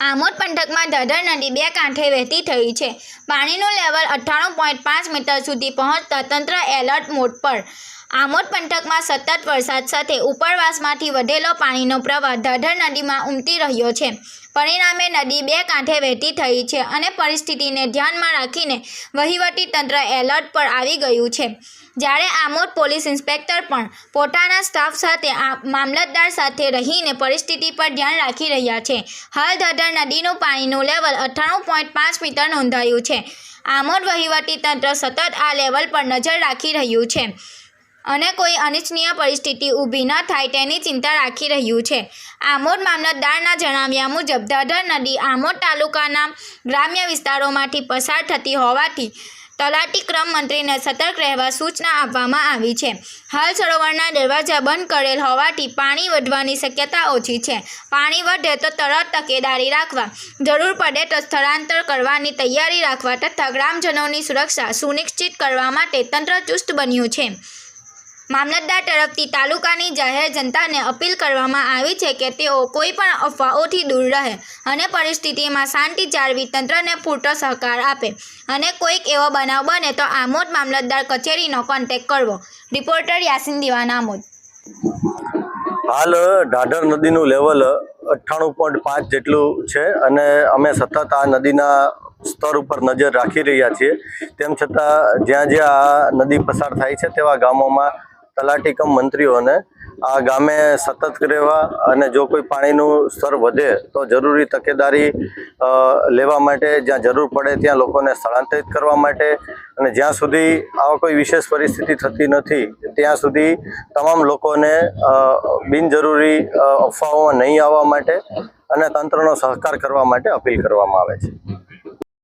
આમોદ પંથકમાં ધધર નદી બે કાંઠે વહેતી થઈ છે. પાણીનું લેવલ અઠ્ઠાણું પોઈન્ટ પાંચ મીટર સુધી પહોંચતા તંત્ર એલર્ટ મોડ પર. આમોદ પંથકમાં સતત વરસાદ સાથે ઉપરવાસમાંથી વધેલો પાણીનો પ્રવાહ ધધર નદીમાં ઉમટી રહ્યો છે. પરિણામે નદી બે કાંઠે વહેતી થઈ છે અને પરિસ્થિતિને ધ્યાનમાં રાખીને વહીવટી તંત્ર એલર્ટ પર આવી ગયું છે. જ્યારે આમોદ પોલીસ ઇન્સ્પેક્ટર પણ પોતાના સ્ટાફ સાથે મામલતદાર સાથે રહીને પરિસ્થિતિ પર ધ્યાન રાખી રહ્યા છે. હાલ ધધર નદીનું પાણીનું લેવલ અઠ્ઠાણું પોઈન્ટ પાંચ મીટર નોંધાયું છે. આમોદ વહીવટી તંત્ર સતત આ લેવલ પર નજર રાખી રહ્યું છે. અને કોઈ અનિચ્છનીય પરિસ્થિતિ ઊભી ન થાય તેની ચિંતા રાખી રહ્યું છે. આમોદ મામલતદારના જણાવ્યા મુજબ, ધાધર નદી આમોદ તાલુકાના ગ્રામ્ય વિસ્તારોમાંથી પસાર થતી હોવાથી તલાટી ક્રમ મંત્રીને સતર્ક રહેવા સૂચના આપવામાં આવી છે. હાલ સરોવરના દરવાજા બંધ કરેલ હોવાથી પાણી વધવાની શક્યતા ઓછી છે. પાણી વધે તો તરત તકેદારી રાખવા, જરૂર પડે તો સ્થળાંતર કરવાની તૈયારી રાખવા તથા ગ્રામજનોની સુરક્ષા સુનિશ્ચિત કરવા માટે તંત્ર ચુસ્ત બન્યું છે. મામલતદાર તરફથી તાલુકાની જાહેર જનતાને અપીલ કરવામાં આવી છે કે તેઓ કોઈ પણ અફવાઓથી દૂર રહે અને પરિસ્થિતિમાં શાંતિ જાળવી તંત્રને પૂરતો સહકાર આપે. અને કોઈક એવો બનાવ બને તો આમોદ મામલતદાર કચેરીનો કોન્ટેક કરવો. રિપોર્ટર યાસીન દિવાન આમોદ. હાલ ઢાઢર નદીનું લેવલ અઠ્ઠાણું પોઈન્ટ પાંચ જેટલું છે અને અમે સતત આ નદીના સ્તર ઉપર નજર રાખી રહ્યા છીએ. તેમ છતાં જ્યાં જ્યાં આ નદી પસાર થાય છે તેવા ગામોમાં તલાટી કમ મંત્રીઓને આ ગામે સતત રહેવા અને જો કોઈ પાણીનું સ્તર વધે તો જરૂરી તકેદારી લેવા માટે જ્યાં જરૂર પડે ત્યાં લોકોને સ્થળાંતરિત કરવા માટે અને જ્યાં સુધી આવા કોઈ વિશેષ પરિસ્થિતિ થતી નથી, ત્યાં સુધી તમામ લોકોને બિનજરૂરી અફવાઓમાં નહીં આવવા માટે અને તંત્રનો સહકાર કરવા માટે અપીલ કરવામાં આવે છે.